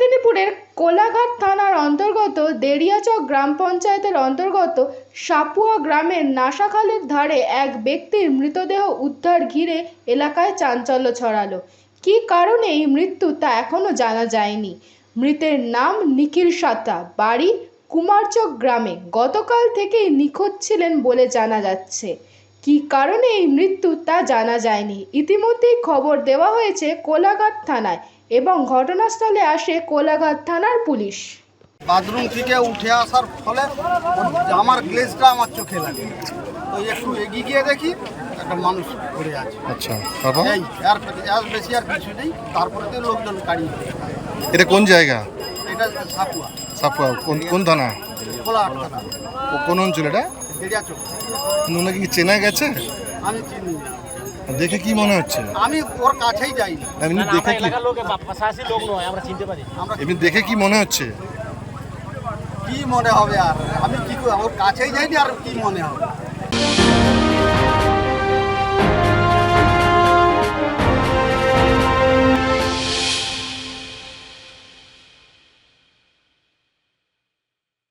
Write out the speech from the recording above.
মেদিনীপুরের কোলাঘাট থানার অন্তর্গত দেরিয়াচক গ্রাম পঞ্চায়েতের অন্তর্গত সাপুয়া গ্রামের নাশাখালের ধারে এক ব্যক্তির মৃতদেহ উদ্ধার ঘিরে এলাকায় চাঞ্চল্য ছড়ালো। কী কারণে এই মৃত্যু তা এখনও জানা যায়নি। মৃতের নাম নিখিল সাতা বাড়ি কুমারচক গ্রামে। গতকাল থেকেই নিখোঁজ ছিলেন বলে জানা যাচ্ছে। কী কারণে এই মৃত্যু তা জানা যায়নি? ইতিমধ্যেই খবর দেওয়া হয়েছে কোলাঘাট থানায় এবং ঘটনাস্থলে আসে কোলাঘাট থানার পুলিশ। বাথরুম থেকে উঠে আসার ফলে জামার গ্লেজটা আমার চোখে লাগে। তো একটু এগিয়ে গিয়ে দেখি একটা মানুষ পড়ে আছে। আচ্ছা তারপর এই আর আর বেশি আর কিছু নেই। তারপরে তো লোকজন গাড়ি এটা কোন জায়গা? এটা সাপুয়া সাপুয়া কোন কোন থানা? আটকানা ও কোন অঞ্চল এটা? ওনাকে কি চেনা গেছে? আমি চিনি না। দেখে কি মনে হচ্ছে? আমি ওর কাছেই যাই না। এমনি দেখে কি? লোক নয় আমরা চিনতে পারি। আমরা এমনি দেখে কি মনে হচ্ছে? কি মনে হবে আর? আমি কি করে- ওর কাছেই যাইনি আর কি মনে হবে?